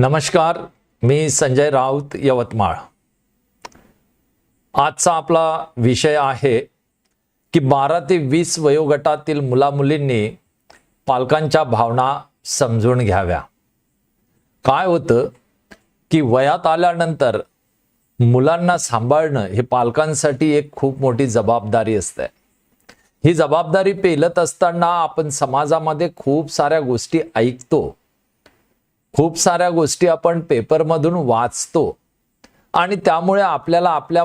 नमस्कार मी संजय राऊत यवतमाळ. आजचा आपला विषय आहे की बारा ते वीस वयोगटातील मुलामुलींनी पालकांच्या भावना समजून घ्याव्या. काय होतं की वयात आल्यानंतर मुलांना सांभाळणं हे पालकांसाठी एक खूप मोठी जबाबदारी असते. ही जबाबदारी पेलत असताना आपण समाजामध्ये खूप साऱ्या गोष्टी ऐकतो. खूप साऱ्या गोष्टी आपण पेपरमधून वाचतो. आणि त्यामुळे आपल्याला आपल्या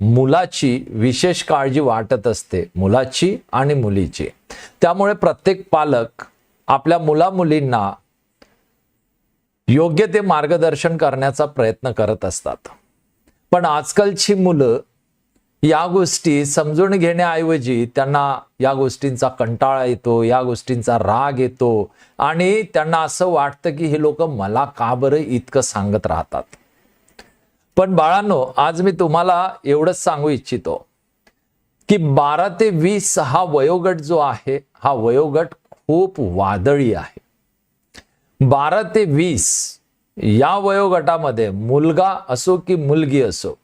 मुलाची विशेष काळजी वाटत असते. मुलाची आणि मुलीची. त्यामुळे प्रत्येक पालक आपल्या मुलामुलींना योग्य ते मार्गदर्शन करण्याचा प्रयत्न करत असतात. पण आजकालची मुलं या गोष्टी समजून घेण्याऐवजी त्यांना या गोष्टींचा कंटाळा येतो या गोष्टींचा राग येतो आणि त्यांना असं वाटतं की हे लोक मला का बरं इतकं सांगत राहतात. पण बाळांनो आज मी तुम्हाला एवढंच सांगू इच्छितो की बारा ते वीस हा वयोगट जो आहे हा वयोगट खूप वादळी आहे. बारा ते वीस या वयोगटामध्ये मुलगा असो की मुलगी असो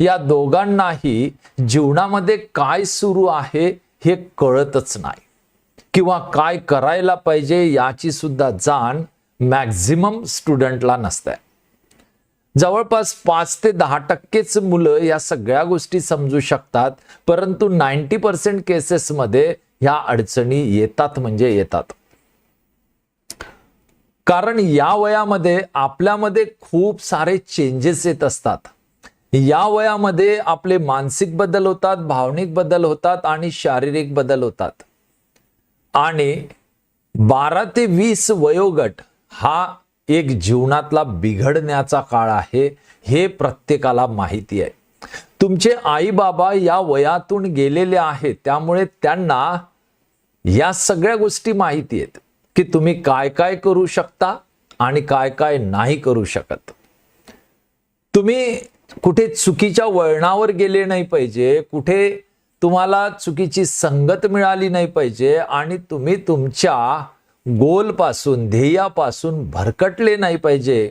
या दोघांनाही जीवनामध्ये काय सुरू आहे हे कळतच नाही. किंवा काय करायला पाहिजे याची सुद्धा जाण मॅक्झिमम स्टुडंटला नसते. जवळपास पाच ते दहा टक्केच मुलं या सगळ्या गोष्टी समजू शकतात परंतु नाईन्टी पर्सेंट केसेसमध्ये ह्या अडचणी येतात म्हणजे येतात. कारण या वयामध्ये आपल्यामध्ये खूप सारे चेंजेस येत असतात. या वयामध्ये आपले मानसिक बदल होतात भावनिक बदल होतात आणि शारीरिक बदल होतात. आणि बारा ते वीस वयोगट हा एक जीवनातला बिघडण्याचा काळ आहे हे प्रत्येकाला माहिती आहे. तुमचे आई बाबा या वयातून गेलेले आहेत त्यामुळे त्यांना या सगळ्या गोष्टी माहिती आहेत की तुम्ही काय काय करू शकता आणि काय काय नाही करू शकत. तुम्ही कुठे चुकीच्या वळणावर गेले नाही पाहिजे कुठे तुम्हाला चुकीची संगत मिळाली नाही पाहिजे आणि तुम्ही तुमच्या गोलपासून ध्येयापासून भरकटले नाही पाहिजे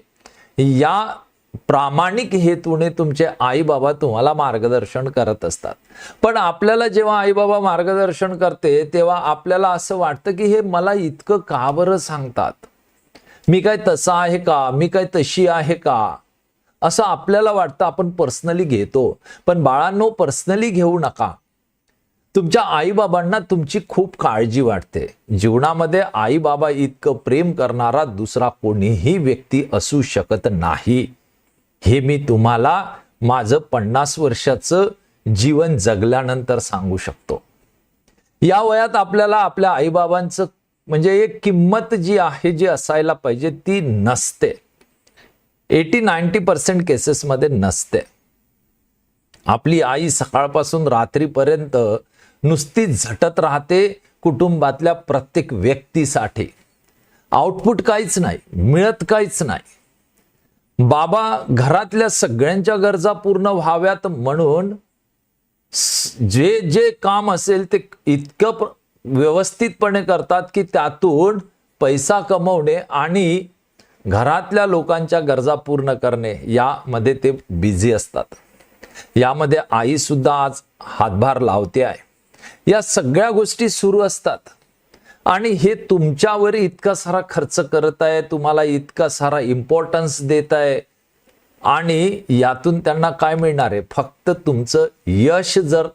या प्रामाणिक हेतूने तुमचे आई बाबा तुम्हाला मार्गदर्शन करत असतात. पण आपल्याला जेव्हा आई बाबा मार्गदर्शन करते तेव्हा आपल्याला असं वाटतं की हे मला इतकं का बरं सांगतात? मी काय तसा आहे का? मी काय तशी आहे का? असं आपल्याला वाटतं आपण पर्सनली घेतो. पण बाळांनो पर्सनली घेऊ नका. तुमच्या आईबाबांना तुमची खूप काळजी वाटते. जीवनामध्ये आईबाबा इतकं प्रेम करणारा दुसरा कोणीही व्यक्ती असू शकत नाही. हे मी तुम्हाला माझं पन्नास वर्षाचं जीवन जगल्यानंतर सांगू शकतो. या वयात आपल्याला आपल्या आईबाबांचं म्हणजे एक किंमत जी आहे जी असायला पाहिजे ती नसते. एटी नाईन्टी पर्सेंट केसेसमध्ये नसते. आपली आई सकाळपासून रात्रीपर्यंत नुसती झटत राहते कुटुंबातल्या प्रत्येक व्यक्तीसाठी. आउटपुट काहीच नाही मिळत काहीच नाही. बाबा घरातल्या सगळ्यांच्या गरजा पूर्ण व्हाव्यात म्हणून जे जे काम असेल ते इतकं व्यवस्थितपणे करतात की त्यातून पैसा कमवणे आणि घरातल्या लोकांच्या गरजा पूर्ण करणे यामध्ये ते बिझी असतात. यामध्ये आईसुद्धा आज हातभार लावते आहे. या सगळ्या गोष्टी सुरू असतात. आणि हे तुमच्यावर इतका सारा खर्च करत आहे तुम्हाला इतका सारा इम्पॉर्टन्स देत आहे. आणि यातून त्यांना काय मिळणार आहे? फक्त तुमचं यश जर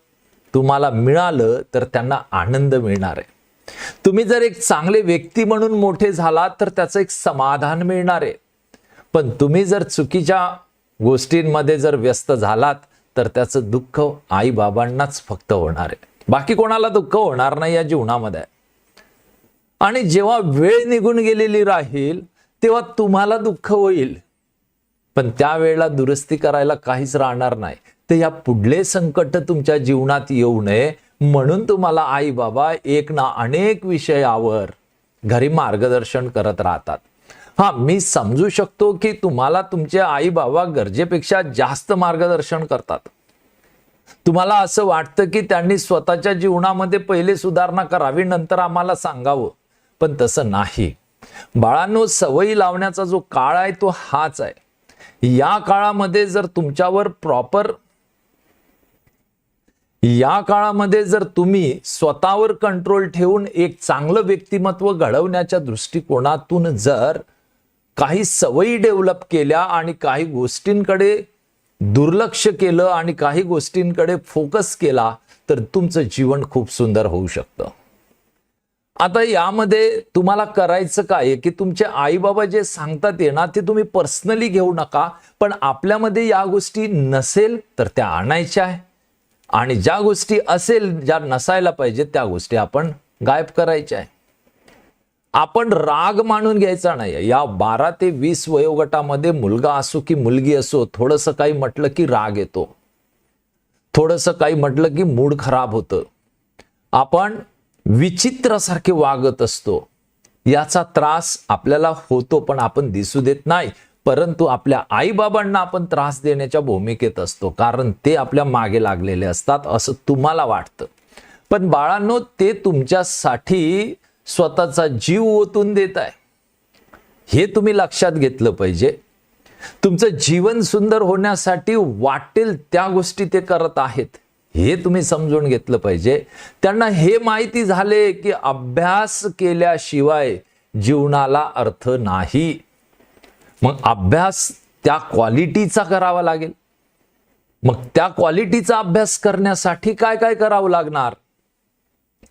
तुम्हाला मिळालं तर त्यांना आनंद मिळणार आहे. तुम्ही जर एक चांगले व्यक्ती म्हणून मोठे झालात तर त्याचं एक समाधान मिळणार आहे. पण तुम्ही जर चुकीच्या गोष्टींमध्ये जर व्यस्त झालात तर त्याचं दुःख आई बाबांनाच फक्त होणार आहे. बाकी कोणाला दुःख होणार नाही या जीवनामध्ये. आणि जेव्हा वेळ निघून गेलेली राहील तेव्हा तुम्हाला दुःख होईल. पण त्यावेळेला दुरुस्ती करायला काहीच राहणार नाही. तर या पुढले संकट तुमच्या जीवनात येऊ नये. म्हणून तुम्हाला आई बाबा एक ना अनेक विषयावर घरी मार्गदर्शन करत राहतात. हा मी समजू शकतो की तुम्हाला तुमचे आई बाबा गरजेपेक्षा जास्त मार्गदर्शन करतात. तुम्हाला असं वाटतं की त्यांनी स्वतःच्या जीवनामध्ये पहिले सुधारणा करावी नंतर आम्हाला सांगावं. पण तसं नाही. बाळांनो सवयी लावण्याचा जो काळ आहे तो हाच आहे. या काळामध्ये जर तुमच्यावर प्रॉपर या काळामध्ये जर तुम्ही स्वतःवर कंट्रोल ठेवून एक चांगलं व्यक्तिमत्व घडवण्याच्या दृष्टिकोनातून जर काही सवयी डेव्हलप केल्या आणि काही गोष्टींकडे दुर्लक्ष केलं आणि काही गोष्टींकडे फोकस केला तर तुमचं जीवन खूप सुंदर होऊ शकतं. आता यामध्ये तुम्हाला करायचं काय? आहे की तुमचे आई बाबा जे सांगतात ये ना ते तुम्ही पर्सनली घेऊ नका पण आपल्यामध्ये या गोष्टी नसेल तर त्या आणायच्या आहे. आणि ज्या गोष्टी असेल ज्या नसायला पाहिजे त्या गोष्टी आपण गायब करायच्या आहे आपण राग मानून घ्यायचा नाही या बारा ते वीस वयोगटामध्ये मुलगा असो की मुलगी असो थोडंसं काही म्हटलं की राग येतो. थोडंसं काही म्हटलं की मूड खराब होतं. आपण विचित्रासारखे वागत असतो. याचा त्रास आपल्याला होतो पण आपण दिसू देत नाही. परंतु आपल्या आईबाबांना आपण त्रास देण्याच्या भूमिकेत असतो कारण ते आपल्या मागे लागलेले असतात असं तुम्हाला वाटतं. पण बाळांनो ते तुमच्यासाठी स्वतःचा जीव ओतून देत आहे. हे तुम्ही लक्षात घेतलं पाहिजे. तुमचं जीवन सुंदर होण्यासाठी वाटेल त्या गोष्टी ते करत आहेत. हे तुम्ही समजून घेतलं पाहिजे. त्यांना हे माहिती झाले की अभ्यास केल्याशिवाय जीवनाला अर्थ नाही. मग अभ्यास त्या क्वालिटीचा करावा लागेल. मग त्या क्वालिटीचा अभ्यास करण्यासाठी काय काय करावं लागणार?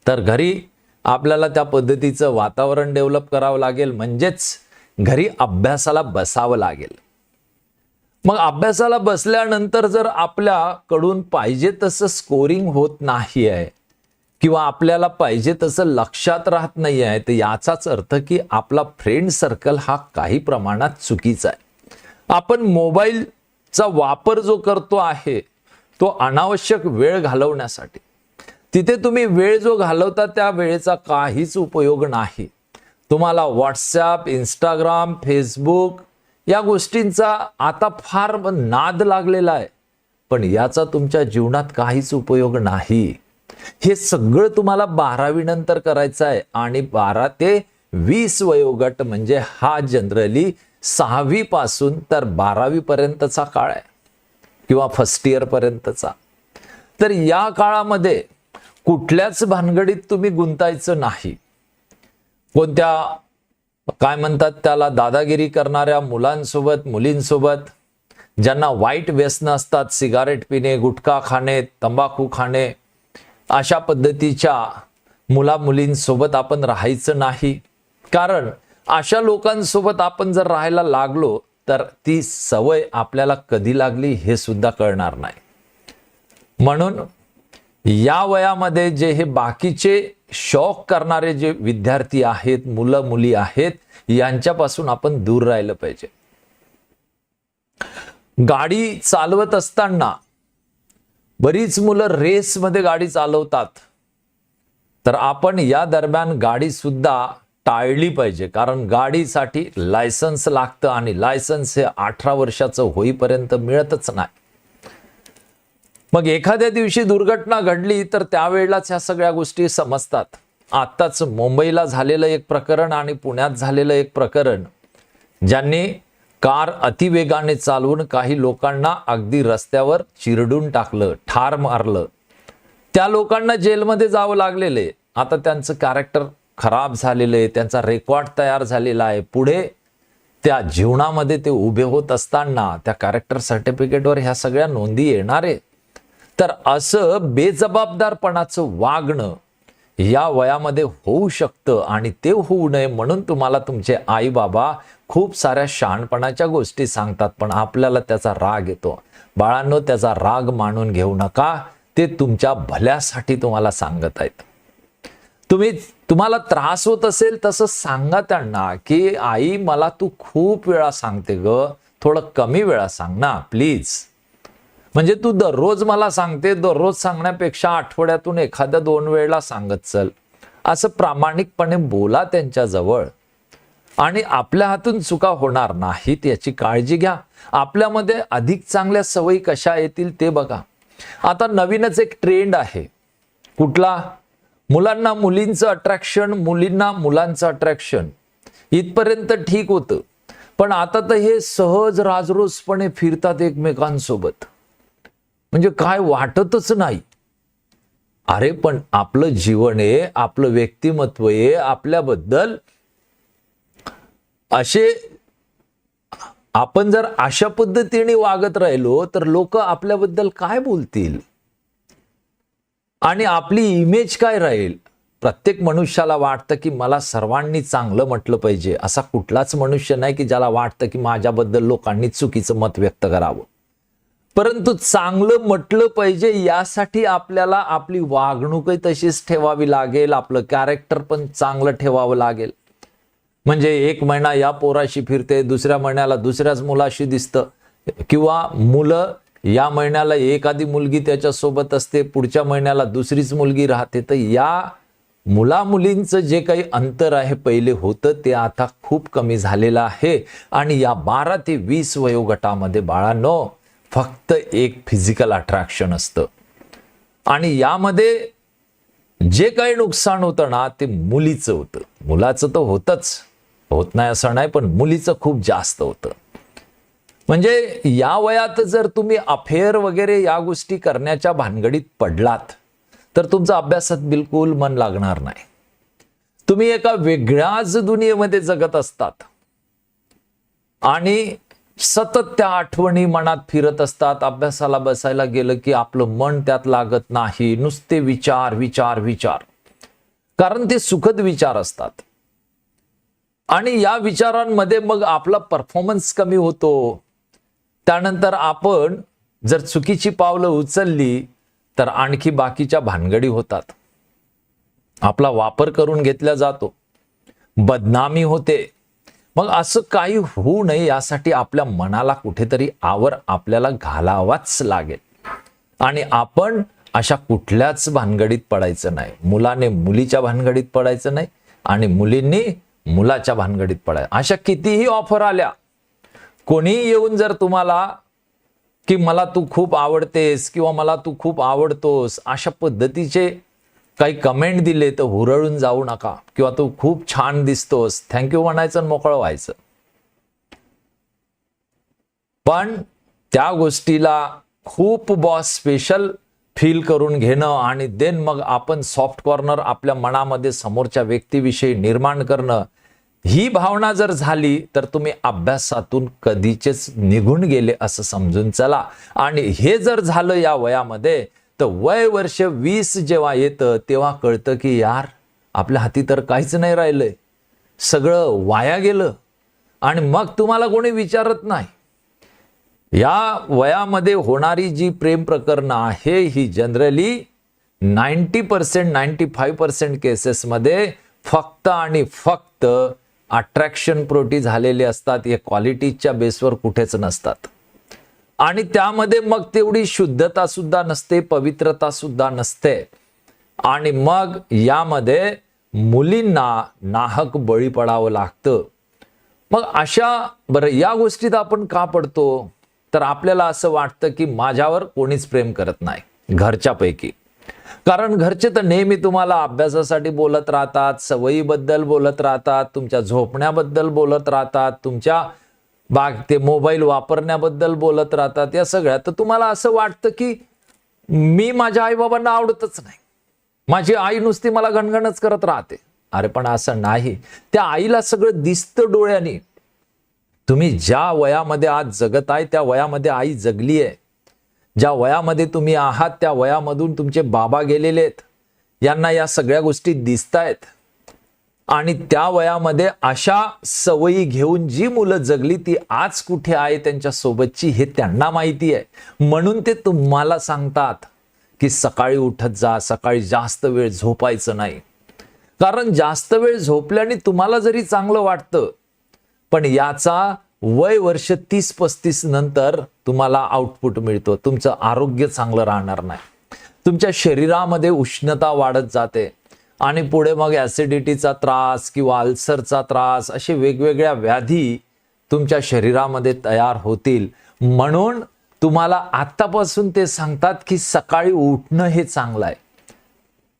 तर घरी आपल्याला त्या पद्धतीचं वातावरण डेव्हलप करावं लागेल. म्हणजेच घरी अभ्यासाला बसावं लागेल. मग अभ्यासाला बसल्यानंतर जर आपल्याकडून पाहिजे तसं स्कोरिंग होत नाही आहे किंवा आपल्याला पाहिजे तसं लक्षात राहत नाही आहे तर याचाच अर्थ की आपला फ्रेंड सर्कल हा काही प्रमाणात चुकीचा आहे. आपण मोबाईलचा वापर जो करतो आहे तो अनावश्यक वेळ घालवण्यासाठी. तिथे तुम्ही वेळ जो घालवता त्या वेळेचा काहीच उपयोग नाही. तुम्हाला व्हॉट्सॲप इंस्टाग्राम फेसबुक या गोष्टींचा आता फार नाद लागलेला आहे. पण याचा तुमच्या जीवनात काहीच उपयोग नाही. हे सगळं तुम्हाला बारावी नंतर करायचं आहे. आणि बारा ते वीस वयोगट म्हणजे हा जनरली सहावी पासून तर बारावी पर्यंतचा काळ आहे. किंवा फर्स्ट इयर पर्यंतचा. तर या काळामध्ये कुठल्याच भानगडीत तुम्ही गुंतायचं नाही. कोणत्या काय म्हणतात त्याला दादागिरी करणाऱ्या मुलांसोबत मुलींसोबत ज्यांना वाईट व्यसन असतात सिगारेट पिणे गुटखा खाणे तंबाखू खाणे अशा पद्धतीच्या मुला मुलींसोबत आपण राहायचं नाही. कारण अशा लोकांसोबत आपण जर राहायला लागलो तर ती सवय आपल्याला कधी लागली हे सुद्धा कळणार नाही. म्हणून या वयामध्ये जे हे बाकीचे शौक करणारे जे विद्यार्थी आहेत मुलं मुली आहेत यांच्यापासून आपण दूर राहिलं पाहिजे. गाडी चालवत असताना बरीच मुलं रेसमध्ये गाडी चालवतात. तर आपण या दरम्यान गाडी सुद्धा टाळली पाहिजे. कारण गाडीसाठी लायसन्स लागतं आणि लायसन्स हे अठरा वर्षाचं होईपर्यंत मिळतच नाही. मग एखाद्या दिवशी दुर्घटना घडली तर त्यावेळेलाच ह्या सगळ्या गोष्टी समजतात. आत्ताच मुंबईला झालेलं एक प्रकरण आणि पुण्यात झालेलं एक प्रकरण ज्यांनी कार अतिवेगाने चालवून काही लोकांना अगदी रस्त्यावर चिरडून टाकलं ठार मारलं. त्या लोकांना जेलमध्ये जावं लागलेलं. आहे आता त्यांचं कॅरेक्टर खराब झालेलं आहे त्यांचा रेकॉर्ड तयार झालेला आहे. पुढे त्या जीवनामध्ये ते उभे होत असताना त्या कॅरेक्टर सर्टिफिकेटवर ह्या सगळ्या नोंदी येणार आहे. तर असं बेजबाबदारपणाचं वागणं या वयामध्ये होऊ शकतं आणि ते होऊ नये म्हणून तुम्हाला तुमचे आई बाबा खूप साऱ्या शहाणपणाच्या गोष्टी सांगतात पण आपल्याला त्याचा राग येतो. बाळांनो त्याचा राग मानून घेऊ नका. ते तुमच्या भल्यासाठी तुम्हाला सांगत आहेत. तुम्ही तुम्हाला त्रास होत असेल तसं सांगा त्यांना की आई मला तू खूप वेळा सांगते ग. थोडं कमी वेळा सांग ना प्लीज. म्हणजे तू दररोज मला सांगते दररोज सांगण्यापेक्षा आठवड्यातून एखाद्या दोन वेळेला सांगत चल. असं प्रामाणिकपणे बोला त्यांच्याजवळ आणि आपल्या हातून चुका होणार नाहीत याची काळजी घ्या. आपल्यामध्ये अधिक चांगल्या सवयी कशा येतील ते बघा. आता नवीनच एक ट्रेंड आहे. कुठला? मुलांना मुलींचं अट्रॅक्शन मुलींना मुलांचं अट्रॅक्शन इथपर्यंत ठीक होतं. पण आता तर हे सहज राजरोसपणे फिरतात एकमेकांसोबत. म्हणजे काय वाटतच नाही. अरे पण आपलं जीवन आहे आपलं व्यक्तिमत्व आहे आपल्याबद्दल असे आपण जर अशा पद्धतीने वागत राहिलो तर लोक आपल्याबद्दल काय बोलतील? आणि आपली इमेज काय राहील? प्रत्येक मनुष्याला वाटतं की मला सर्वांनी चांगलं म्हटलं पाहिजे. असा कुठलाच मनुष्य नाही की ज्याला वाटतं की माझ्याबद्दल लोकांनी चुकीचं मत व्यक्त करावं. परंतु चांगलं म्हटलं पाहिजे यासाठी आपल्याला आपली वागणूकही तशीच ठेवावी लागेल आपलं कॅरेक्टर पण चांगलं ठेवावं लागेल. म्हणजे एक महिना या पोराशी फिरते दुसऱ्या महिन्याला दुसऱ्याच मुलाशी दिसतं. किंवा मुलं या महिन्याला एखादी मुलगी त्याच्यासोबत असते पुढच्या महिन्याला दुसरीच मुलगी राहते. तर या मुला मुलींचं जे काही अंतर आहे पहिले होतं ते आता खूप कमी झालेलं आहे. आणि या बारा ते वीस वयोगटामध्ये बाळांनो फक्त एक फिजिकल अट्रॅक्शन असतं. आणि यामध्ये जे काही नुकसान होतं ना ते मुलीचं होतं. मुलाचं तर होतच. होत नाही असं नाही पण मुलीचं खूप जास्त होतं. म्हणजे या वयात जर तुम्ही अफेअर वगैरे या गोष्टी करण्याच्या भानगडीत पडलात तर तुमचा अभ्यासात बिलकुल मन लागणार नाही. तुम्ही एका वेगळ्याच दुनियेमध्ये जगत असतात. आणि सतत त्या आठवणी मनात फिरत असतात. अभ्यासाला बसायला गेलं की आपलं मन त्यात लागत नाही. नुसते विचार विचार विचार. कारण ते सुखद विचार असतात. आणि या विचारांमध्ये मग आपला परफॉर्मन्स कमी होतो. त्यानंतर आपण जर चुकीची पावलं उचलली तर आणखी बाकीच्या भानगडी होतात. आपला वापर करून घेतला जातो. बदनामी होते. मग असं काही होऊ नये यासाठी आपल्या मनाला कुठेतरी आवर आपल्याला घालावाच लागेल. आणि आपण अशा कुठल्याच भानगडीत पडायचं नाही. मुलाने मुलीच्या भानगडीत पडायचं नाही आणि मुलींनी मुलाच्या भानगडीत पडायचं. अशा कितीही ऑफर आल्या कोणीही येऊन जर तुम्हाला की मला तू खूप आवडतेस किंवा मला तू खूप आवडतोस अशा पद्धतीचे काही कमेंट दिले तर हुरळून जाऊ नका. किंवा तू खूप छान दिसतोस. थँक्यू म्हणायचं मोकळं व्हायचं. पण त्या गोष्टीला खूप बॉस स्पेशल फील करून घेणं आणि देन मग आपण सॉफ्ट कॉर्नर आपल्या मनामध्ये समोरच्या व्यक्तीविषयी निर्माण करणं ही भावना जर झाली तर तुम्ही अभ्यासातून कधीचेच निघून गेले असं समजून चला. आणि हे जर झालं या वयामध्ये तर वय वर्ष वीस जेव्हा येतं तेव्हा कळतं की यार आपल्या हाती तर काहीच नाही राहिलंय. सगळं वाया गेलं. आणि मग तुम्हाला कोणी विचारत नाही. या वयामध्ये होणारी जी प्रेम प्रकरणं आहे ही generally ninety percent ninety five percent केसेसमध्ये फक्त आणि फक्त अट्रॅक्शन प्रोटी झालेले असतात. हे क्वालिटीच्या बेसवर कुठेच नसतात. आणि त्यामध्ये मग तेवढी शुद्धता सुद्धा नसते पवित्रता सुद्धा नसते. आणि मग यामध्ये मुलींना नाहक बळी पडावं लागतं. मग अशा बरं या गोष्टीत आपण का पडतो? तर आपल्याला असं वाटतं की माझ्यावर कोणीच प्रेम करत नाही घरच्यापैकी. कारण घरचे तर नेहमी तुम्हाला अभ्यासासाठी बोलत राहतात सवयीबद्दल बोलत राहतात तुमच्या झोपण्याबद्दल बोलत राहतात तुमच्या बाग ते मोबाईल वापरण्याबद्दल बोलत राहतात या सगळ्या. तर तुम्हाला असं वाटतं की मी माझ्या आईबाबांना आवडतच नाही. माझी आई नुसती मला घणघणच करत राहते. अरे पण असं नाही. त्या आईला सगळं दिसतं डोळ्याने. तुम्ही ज्या वयामध्ये आज जगत आहे त्या वयामध्ये आई जगली आहे. ज्या वयामध्ये तुम्ही आहात त्या वयामधून तुमचे बाबा गेलेले आहेत. यांना या सगळ्या गोष्टी दिसतायत. आणि त्या वयामध्ये अशा सवयी घेऊन जी मुलं जगली ती आज कुठे आहे त्यांच्या सोबतची हे त्यांना माहिती आहे. म्हणून ते तुम्हाला सांगतात की सकाळी उठत जा सकाळी जास्त वेळ झोपायचं नाही. कारण जास्त वेळ झोपल्याने तुम्हाला जरी चांगलं वाटतं पण याचा वय वर्ष तीस पस्तीस नंतर तुम्हाला आउटपुट मिळतो. तुमचं आरोग्य चांगलं राहणार नाही. तुमच्या शरीरामध्ये उष्णता वाढत जाते. आणि पुढे मग ॲसिडिटीचा त्रास किंवा अल्सरचा त्रास असे वेगवेगळ्या व्याधी तुमच्या शरीरामध्ये तयार होतील. म्हणून तुम्हाला आत्तापासून ते सांगतात की सकाळी उठणं हे चांगलं आहे.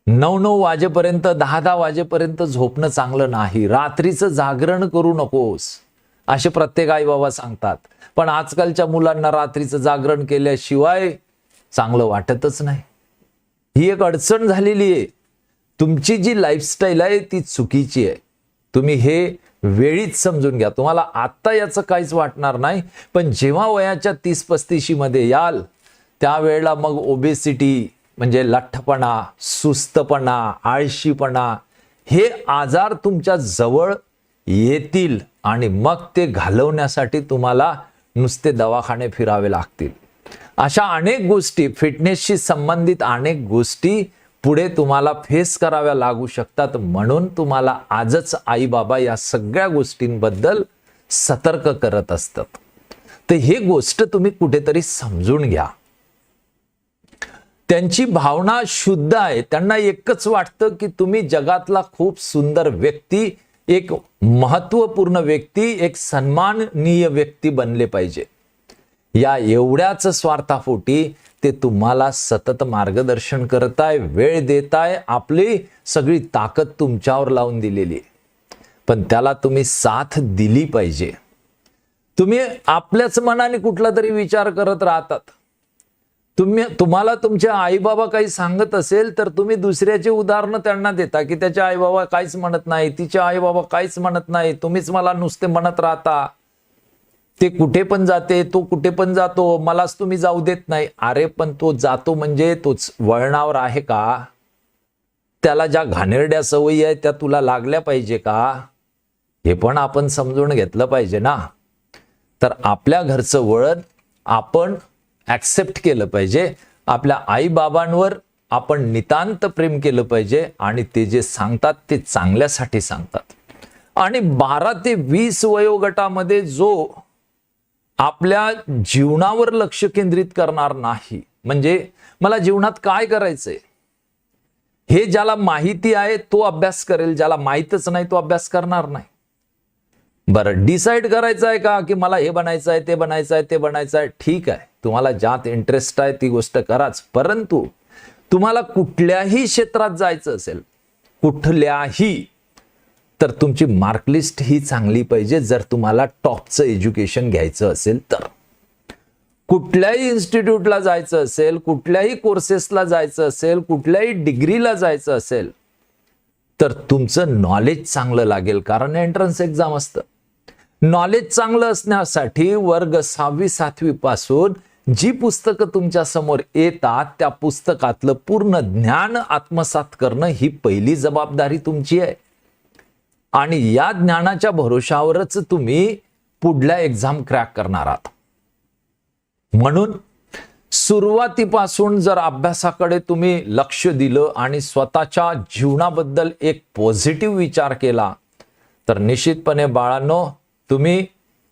नऊ नऊ वाजेपर्यंत दहा दहा वाजेपर्यंत झोपणं चांगलं नाही. रात्रीचं जागरण करू नकोस असे प्रत्येक आई बाबा सांगतात. पण आजकालच्या मुलांना रात्रीचं जागरण केल्याशिवाय चांगलं वाटतच नाही. ही एक अडचण झालेली आहे. तुमची जी लाईफस्टाईल आहे ती चुकीची आहे. तुम्ही हे वेळीच समजून घ्या. तुम्हाला आत्ता याचं काहीच वाटणार नाही पण जेव्हा वयाच्या तीस पस्तीशी मध्ये याल त्यावेळेला मग ओबेसिटी म्हणजे लठ्ठपणा सुस्तपणा आळशीपणा हे आजार तुमच्या जवळ येतील आणि मग ते घालवण्यासाठी तुम्हाला नुसते दवाखाने फिरावे लागतील. अशा अनेक गोष्टी फिटनेसशी संबंधित अनेक गोष्टी पुढे तुम्हाला फेस कराव्या लागू शकतात. म्हणून तुम्हाला आजच आई बाबा या सगळ्या गोष्टींबद्दल सतर्क करत असतात. तर हे गोष्ट तुम्ही कुठेतरी समजून घ्या. त्यांची भावना शुद्ध आहे. त्यांना एकच वाटतं की तुम्ही जगातला खूप सुंदर व्यक्ती एक महत्त्वपूर्ण व्यक्ती एक सन्माननीय व्यक्ती बनले पाहिजे. या एवढ्याच स्वार्थापोटी ते तुम्हाला सतत मार्गदर्शन करताय वेळ देताय आपली सगळी ताकद तुमच्यावर लावून दिलेली आहे. पण त्याला तुम्ही साथ दिली पाहिजे. तुम्ही आपल्याच मनाने कुठला तरी विचार करत राहतात. तुम्ही तुम्हाला तुमच्या आईबाबा काही सांगत असेल तर तुम्ही दुसऱ्याचे उदाहरणं त्यांना देता की त्याच्या आईबाबा काहीच म्हणत नाही तिच्या आईबाबा काहीच म्हणत नाही तुम्हीच मला नुसते म्हणत राहता. ते कुठे पण जाते तो कुठे पण जातो मलाच तुम्ही जाऊ देत नाही. अरे पण तो जातो म्हणजे तोच वळणावर आहे का? त्याला ज्या घाणेरड्या सवयी आहेत त्या तुला लागल्या पाहिजे का? हे पण आपण समजून घेतलं पाहिजे ना. तर आपल्या घरचं वळण आपण ऍक्सेप्ट केलं पाहिजे. आपल्या आई बाबांवर आपण नितांत प्रेम केलं पाहिजे आणि ते जे सांगतात ते चांगल्यासाठी सांगतात. आणि बारा ते वीस वयोगटामध्ये जो आपल्या जीवनावर लक्ष केंद्रित करणार नाही. म्हणजे मला जीवनात काय करायचंय? हे ज्याला माहिती आहे तो अभ्यास करेल. ज्याला माहीतच नाही तो अभ्यास करणार नाही. बरं डिसाईड करायचं आहे का? की मला हे बनायचं आहे ते बनायचं आहे ते बनायचं आहे? ठीक आहे. तुम्हाला ज्यात इंटरेस्ट आहे ती गोष्ट कराच. परंतु तुम्हाला कुठल्याही क्षेत्रात जायचं असेल कुठल्याही तर तुमची मार्कलिस्ट ही चांगली पाहिजे. जर तुम्हाला टॉपचं एज्युकेशन घ्यायचं असेल तर. कुठल्याही इन्स्टिट्यूटला जायचं असेल कुठल्याही कोर्सेसला जायचं असेल कुठल्याही डिग्रीला जायचं असेल तर तुमचं नॉलेज चांगलं लागेल. कारण एंट्रन्स एक्झाम असतं. नॉलेज चांगलं असण्यासाठी वर्ग सहावी सातवी पासून जी पुस्तकं तुमच्यासमोर येतात त्या पुस्तकातलं पूर्ण ज्ञान आत्मसात करणं ही पहिली जबाबदारी तुमची आहे. आणि या ज्ञानाच्या भरोशावरच तुम्ही पुढल्या एक्झाम क्रॅक करणार आहात. म्हणून सुरुवातीपासून जर अभ्यासाकडे तुम्ही लक्ष दिलं आणि स्वतःच्या जीवनाबद्दल एक पॉझिटिव्ह विचार केला तर निश्चितपणे बाळांनो तुम्ही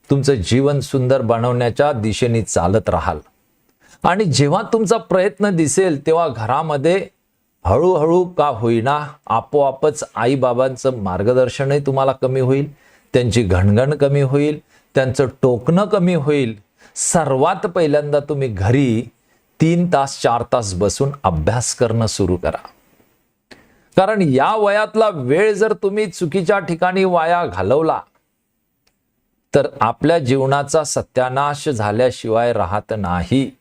तुमचं जीवन सुंदर बनवण्याच्या दिशेने चालत राहाल. आणि जेव्हा तुमचा प्रयत्न दिसेल तेव्हा घरामध्ये हळूहळू का होईना आपोआपच आईबाबांचं मार्गदर्शनही तुम्हाला कमी होईल त्यांची घणघण कमी होईल त्यांचं टोकणं कमी होईल. सर्वात पहिल्यांदा तुम्ही घरी तीन तास चार तास बसून अभ्यास करणं सुरू करा. कारण या वयातला वेळ जर तुम्ही चुकीच्या ठिकाणी वाया घालवला तर आपल्या जीवनाचा सत्यानाश झाल्याशिवाय राहत नाही.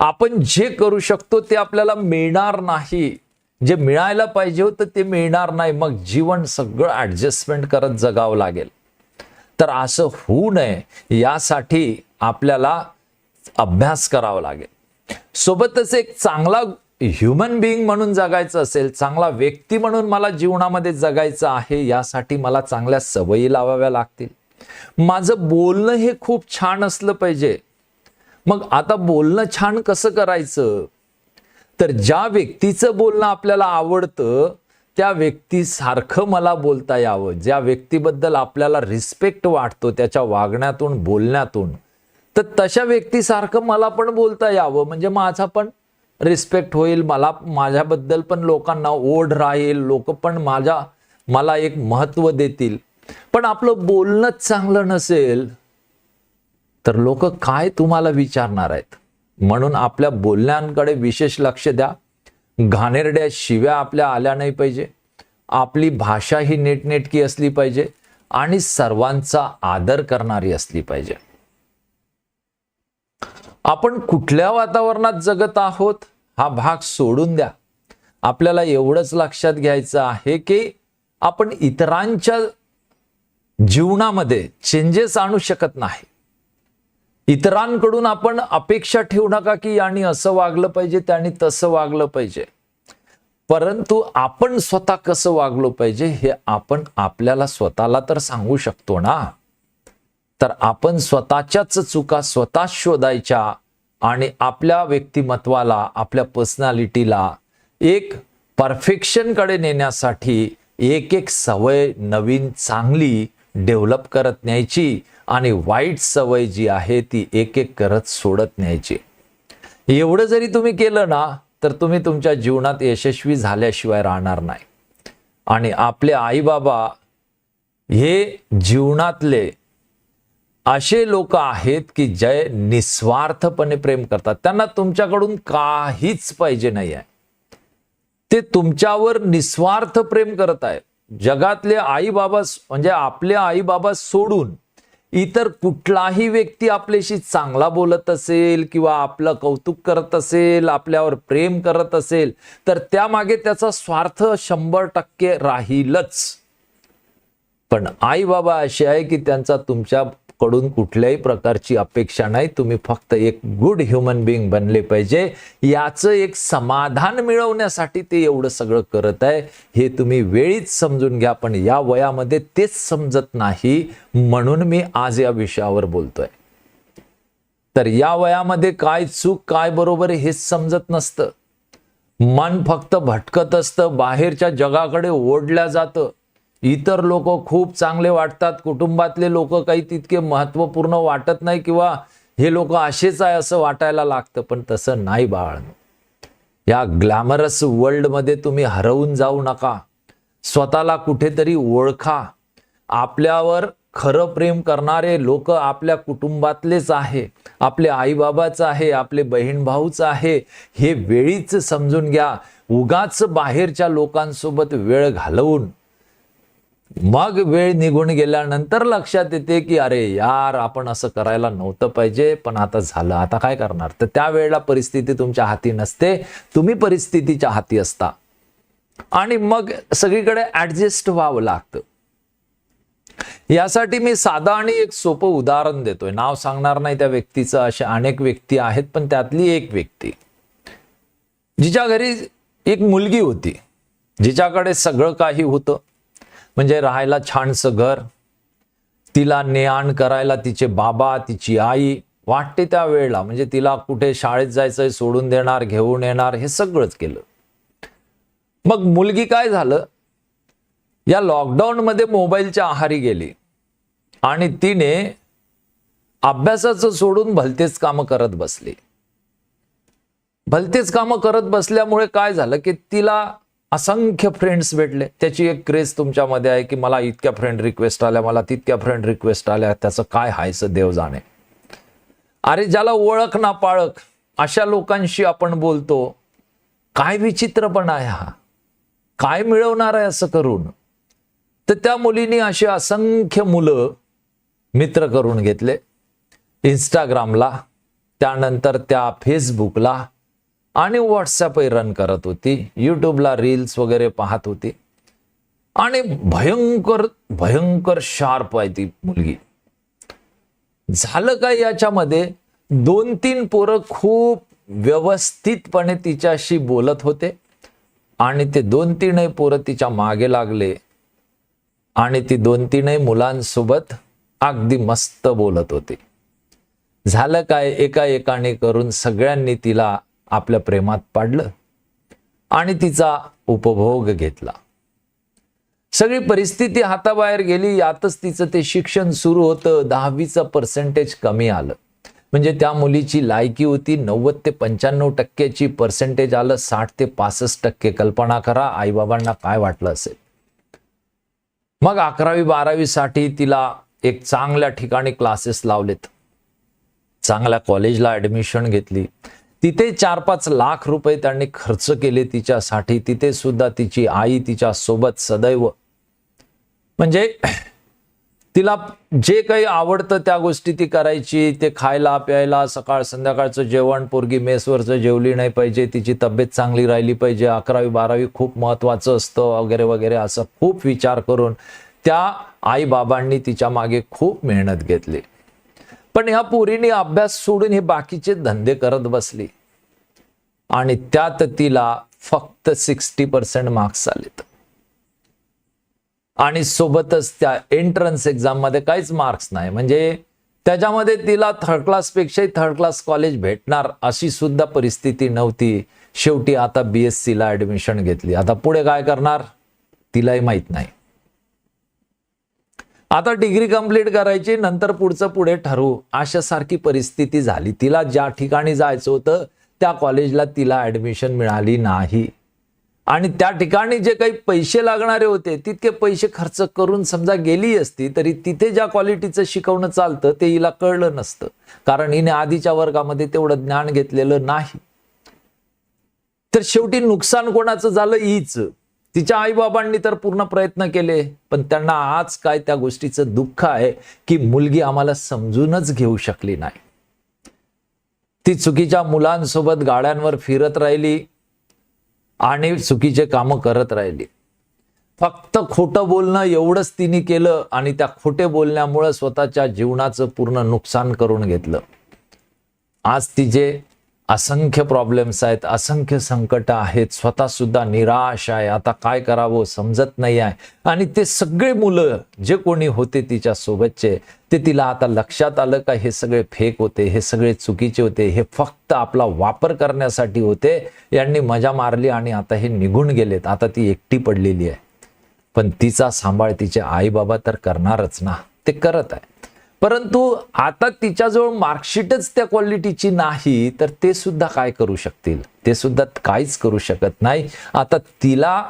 आपण जे करू शकतो ते आपल्याला मिळणार नाही. जे मिळायला पाहिजे होतं ते मिळणार नाही. मग जीवन सगळं ॲडजस्टमेंट करत जगावं लागेल. तर असं होऊ नये यासाठी आपल्याला अभ्यास करावा लागेल. सोबतच एक चांगला ह्युमन बिईंग म्हणून जगायचं असेल चांगला व्यक्ती म्हणून मला जीवनामध्ये जगायचं आहे यासाठी मला चांगल्या सवयी लावाव्या लागतील. माझं बोलणं हे खूप छान असलं पाहिजे. मग आता बोलणं छान कसं करायचं? तर ज्या व्यक्तीचं बोलणं आपल्याला आवडतं त्या व्यक्तीसारखं मला बोलता यावं. ज्या व्यक्तीबद्दल आपल्याला रिस्पेक्ट वाटतो त्याच्या वागण्यातून बोलण्यातून तर तशा व्यक्तीसारखं मला पण बोलता यावं. म्हणजे माझा पण रिस्पेक्ट होईल मला माझ्याबद्दल पण लोकांना ओढ राहील लोक पण माझ्या मला एक महत्त्व देतील. पण आपलं बोलणंच चांगलं नसेल तर लोक काय तुम्हाला विचारणार आहेत? म्हणून आपल्या बोलण्यांकडे विशेष लक्ष द्या. घाणेरड्या शिव्या आपल्या आल्या नाही पाहिजे. आपली भाषा ही नीटनेटकी असली पाहिजे आणि सर्वांचा आदर करणारी असली पाहिजे. आपण कुठल्या वातावरणात जगत आहोत हा भाग सोडून द्या. आपल्याला एवढंच लक्षात घ्यायचं आहे की आपण इतरांच्या जीवनामध्ये चेंजेस आणू शकत नाही. इतरांकडून आपण अपेक्षा ठेवू नका की यांनी असं वागलं पाहिजे त्यांनी तसं वागलं पाहिजे. परंतु आपण स्वतः कसं वागलो पाहिजे हे आपण आपल्याला स्वतःला तर सांगू शकतो ना. तर आपण स्वतःच्याच चुका स्वतः शोधायच्या आणि आपल्या व्यक्तिमत्वाला आपल्या पर्सनॅलिटीला एक परफेक्शनकडे नेण्यासाठी एक एक सवय नवीन चांगली डेव्हलप करत न्यायची आणि वाईट सवय जी आहे ती एक एक करत सोडत न्यायची. एवढं जरी तुम्ही केलं ना तर तुम्ही तुमच्या जीवनात यशस्वी झाल्याशिवाय राहणार नाही. आणि आपले आईबाबा हे जीवनातले असे लोक आहेत की जे निस्वार्थपणे प्रेम करतात. त्यांना तुमच्याकडून काहीच पाहिजे नाही आहे ते तुमच्यावर निस्वार्थ प्रेम करत आहे जगातले आई बाबा म्हणजे आपले आई बाबा सोडून इतर कुठलाही व्यक्ती आपल्याशी चांगला बोलत असेल किंवा आपलं कौतुक करत असेल आपल्यावर प्रेम करत असेल तर त्यामागे त्याचा स्वार्थ शंभर टक्के राहीलच. पण आई बाबा असे आहे की त्यांचा तुमच्या कडून कुठल्याही प्रकारची अपेक्षा नाही. तुम्ही फक्त एक गुड ह्युमन बिईंग बनले पाहिजे. याचं एक समाधान मिळवण्यासाठी ते एवढं सगळं करत आहे. हे तुम्ही वेळीच समजून घ्या पण या वयामध्ये तेच समजत नाही म्हणून मी आज या विषयावर बोलतोय. तर या वयामध्ये काय चूक काय बरोबर हेच समजत नसतं. मन फक्त भटकत असतं बाहेरच्या जगाकडे ओढल्या जातं. इतर लोक खूप चांगले वाटतात. कुटुंबातले लोक काही तितके महत्त्वपूर्ण वाटत नाही किंवा हे लोक असेच आहे असं वाटायला लागतं पण तसं नाही बाळ. या ग्लॅमरस वर्ल्डमध्ये तुम्ही हरवून जाऊ नका. स्वतःला कुठेतरी ओळखा. आपल्यावर खरं प्रेम करणारे लोक आपल्या कुटुंबातलेच आहे. आपले आईबाबाच आहे आपले बहीण भाऊच आहे. हे वेळीच समजून घ्या. उगाच बाहेरच्या लोकांसोबत वेळ घालवून. मग वेळ निघून गेल्यानंतर लक्षात येते की अरे यार आपण असं करायला नव्हतं पाहिजे पण आता झालं. आता काय करणार? तर त्यावेळेला परिस्थिती तुमच्या हाती नसते. तुम्ही परिस्थितीच्या हाती असता. आणि मग सगळीकडे ऍडजस्ट व्हावं लागतं. यासाठी मी साधा आणि एक सोपं उदाहरण देतोय. नाव सांगणार नाही त्या व्यक्तीचं. अशा अनेक व्यक्ती आहेत पण त्यातली एक व्यक्ती. जिच्या घरी एक मुलगी होती. जिच्याकडे सगळं काही होतं. म्हणजे राहायला छानसं घर तिला ने करायला तिचे बाबा तिची आई वाटते त्या वेळेला. म्हणजे तिला कुठे शाळेत जायचंय सोडून देणार घेऊन येणार हे सगळंच केलं. मग मुलगी काय झालं? या लॉकडाऊनमध्ये मोबाईलच्या आहारी गेली. आणि तिने अभ्यासाचं सोडून भलतेच कामं करत बसली. भलतेच कामं करत बसल्यामुळे काय झालं की तिला असंख्य फ्रेंड्स भेटले. त्याची एक क्रेज तुमच्यामध्ये आहे की मला इतक्या फ्रेंड रिक्वेस्ट आल्या मला तितक्या फ्रेंड रिक्वेस्ट आल्या. त्याचं काय हायचं देव जाणे. अरे ज्याला ओळख ना पाळख अशा लोकांशी आपण बोलतो काय विचित्रपणा आहे हा. काय मिळवणार आहे असं करून. तर त्या मुलीने असे असंख्य मुलं मित्र करून घेतले. इंस्टाग्रामला त्यानंतर त्या फेसबुकला आणि व्हॉट्सअपही रन करत होती. यूट्यूबला रील्स वगैरे पाहत होती. आणि भयंकर भयंकर शार्प आहे ती मुलगी. झालं काय याच्यामध्ये? दोन तीन पोरं खूप व्यवस्थितपणे तिच्याशी बोलत होते. आणि ते दोन तीनही पोरं तिच्यामागे लागले. आणि ती दोन तीनही मुलांसोबत अगदी मस्त बोलत होती. झालं काय? एका एकाने करून सगळ्यांनी तिला आपल्या प्रेमात पाडलं आणि तिचा उपभोग घेतला. सगळी परिस्थिती हाताबाहेर गेली यातच तिचं ते शिक्षण सुरू होतं दहावीचं पर्सेंटेज कमी आलं. म्हणजे त्या मुलीची लायकी होती नव्वद ते पंच्याण्णव टक्क्याची पर्सेंटेज आलं साठ ते पासष्ट टक्के. कल्पना करा आईबाबांना काय वाटलं असेल. मग अकरावी बारावीसाठी तिला एक चांगल्या ठिकाणी क्लासेस लावलेत. चांगल्या कॉलेजला ऍडमिशन घेतली. तिथे चार पाच लाख रुपये त्यांनी खर्च केले तिच्यासाठी. तिथे सुद्धा तिची आई तिच्या सोबत सदैव. म्हणजे तिला जे काही आवडतं त्या गोष्टी ती करायची. ते खायला प्यायला सकाळ संध्याकाळचं जेवण पोरगी मेसवरचं जेवली नाही पाहिजे. तिची तब्येत चांगली राहिली पाहिजे. अकरावी बारावी खूप महत्वाचं असतं वगैरे वगैरे असं खूप विचार करून त्या आई बाबांनी तिच्यामागे खूप मेहनत घेतली. पण ह्या पोरीने अभ्यास सोडून हे बाकीचे धंदे करत बसली. आणि त्यात तिला फक्त सिक्स्टी पर्सेंट मार्क्स आलेत. आणि सोबतच त्या एंट्रन्स एक्झाममध्ये काहीच मार्क्स नाही. म्हणजे त्याच्यामध्ये तिला थर्ड क्लास पेक्षाही थर्ड क्लास कॉलेज भेटणार अशी सुद्धा परिस्थिती नव्हती. शेवटी आता बी एस सीला ऍडमिशन घेतली. आता पुढे काय करणार? तिलाही माहीत नाही. आता डिग्री कंप्लीट करायची नंतर पुढचं पुढे ठरवू. अशासारखी परिस्थिती झाली. तिला ज्या ठिकाणी जायचं होतं त्या कॉलेजला तिला ऍडमिशन मिळाली नाही. आणि त्या ठिकाणी जे काही पैसे लागणारे होते तितके पैसे खर्च करून समजा गेली असती तरी तिथे ज्या क्वालिटीचं शिकवणं चालतं ते हिला कळलं नसतं. कारण हिने आधीच्या वर्गामध्ये तेवढं ज्ञान घेतलेलं नाही. तर शेवटी नुकसान कोणाचं झालं? हीच. तिच्या आईबाबांनी तर पूर्ण प्रयत्न केले पण त्यांना आज काय त्या गोष्टीचं दुःख आहे की मुलगी आम्हाला समजूनच घेऊ शकली नाही. ती चुकीच्या मुलांसोबत गाड्यांवर फिरत राहिली आणि चुकीचे कामं करत राहिली. फक्त खोटं बोलणं एवढंच तिने केलं आणि त्या खोटे बोलण्यामुळं स्वतःच्या जीवनाचं पूर्ण नुकसान करून घेतलं. आज तिचे असंख्य प्रॉब्लेम्स आहेत असंख्य संकट आहेत स्वतःसुद्धा निराश आहे. आता काय करावं समजत नाही आहे. आणि ते सगळे मुलं जे कोणी होते तिच्या सोबतचे ते तिला आता लक्षात आलं का हे सगळे फेक होते हे सगळे चुकीचे होते हे फक्त आपला वापर करण्यासाठी होते. यांनी मजा मारली आणि आता हे निघून गेलेत. आता ती एकटी पडलेली आहे. पण तिचा सांभाळ तिचे आई बाबा तर करणारच ना. ते करत आहे. परंतु आता तिच्याजवळ मार्कशीटच त्या क्वालिटीची नाही तर ते सुद्धा काय करू शकतील? ते सुद्धा काहीच करू शकत नाही. आता तिला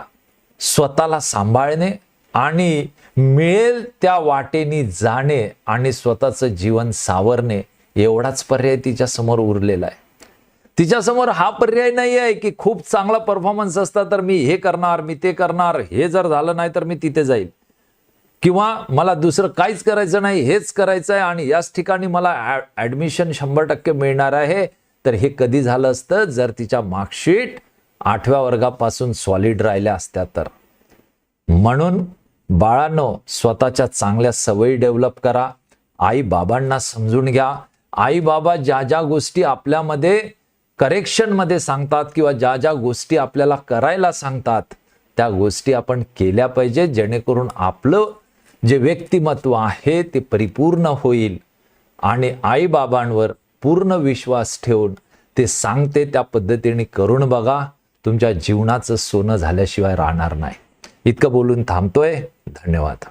स्वतःला सांभाळणे आणि मिळेल त्या वाटेनी जाणे आणि स्वतःचं जीवन सावरणे एवढाच पर्याय तिच्या समोर उरलेला आहे. तिच्यासमोर हा पर्याय नाही आहे की खूप चांगला परफॉर्मन्स असता तर मी हे करणार मी ते करणार हे जर झालं नाही तर मी तिथे जाईल. किंवा मला दुसरं काहीच करायचं नाही हेच करायचं आहे आणि याच ठिकाणी मला ऍडमिशन शंभर टक्के मिळणार आहे तर हे कधी झालं असतं? जर तिच्या मार्कशीट आठव्या वर्गापासून सॉलिड राहिल्या असत्या तर. म्हणून बाळांनो स्वतःच्या चांगल्या सवयी डेव्हलप करा. आई बाबांना समजून घ्या. आई बाबा ज्या ज्या गोष्टी आपल्यामध्ये करेक्शनमध्ये सांगतात किंवा ज्या ज्या गोष्टी आपल्याला करायला सांगतात त्या गोष्टी आपण केल्या पाहिजे जेणेकरून आपलं जे व्यक्तिमत्व आहे ते परिपूर्ण होईल. आणि आईबाबांवर पूर्ण विश्वास ठेवून ते सांगते त्या पद्धतीने करून बघा तुमच्या जीवनाचं सोनं झाल्याशिवाय राहणार नाही. इतकं बोलून थांबतोय. धन्यवाद.